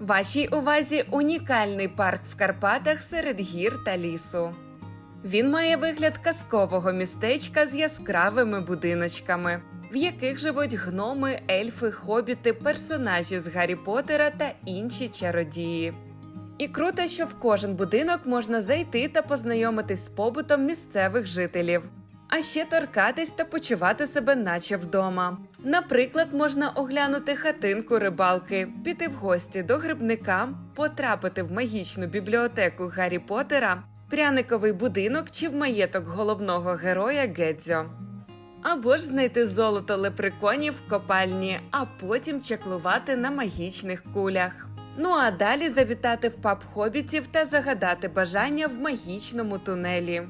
Вашій увазі унікальний парк в Карпатах серед гір та лісу. Він має вигляд казкового містечка з яскравими будиночками, в яких живуть гноми, ельфи, хобіти, персонажі з Гаррі Поттера та інші чародії. І круто, що в кожен будинок можна зайти та познайомитись з побутом місцевих жителів. А ще торкатись та почувати себе наче вдома. Наприклад, можна оглянути хатинку рибалки, піти в гості до грибника, потрапити в магічну бібліотеку Гаррі Поттера, пряниковий будинок чи в маєток головного героя Гедзьо. Або ж знайти золото лепреконів в копальні, а потім чаклувати на магічних кулях. Ну а далі завітати в паб хобітів та загадати бажання в магічному тунелі.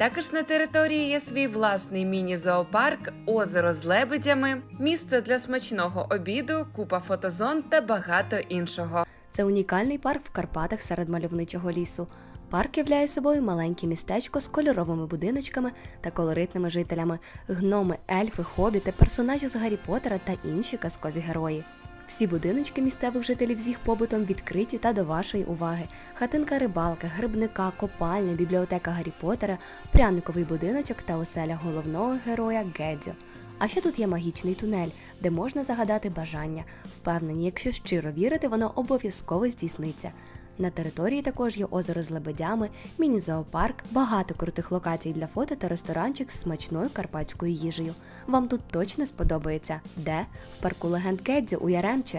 Також на території є свій власний міні-зоопарк, озеро з лебедями, місце для смачного обіду, купа фотозон та багато іншого. Це унікальний парк в Карпатах серед мальовничого лісу. Парк являє собою маленьке містечко з кольоровими будиночками та колоритними жителями, гноми, ельфи, хобіти, персонажі з Гаррі Поттера та інші казкові герої. Всі будиночки місцевих жителів з їх побутом відкриті та до вашої уваги. Хатинка рибалки, грибника, копальня, бібліотека Гаррі Поттера, пряниковий будиночок та оселя головного героя Гедзьо. А ще тут є магічний тунель, де можна загадати бажання. Впевнені, якщо щиро вірити, воно обов'язково здійсниться. На території також є озеро з лебедями, міні-зоопарк, багато крутих локацій для фото та ресторанчик з смачною карпатською їжею. Вам тут точно сподобається. Де? В парку легенд Кедзі у Яремче.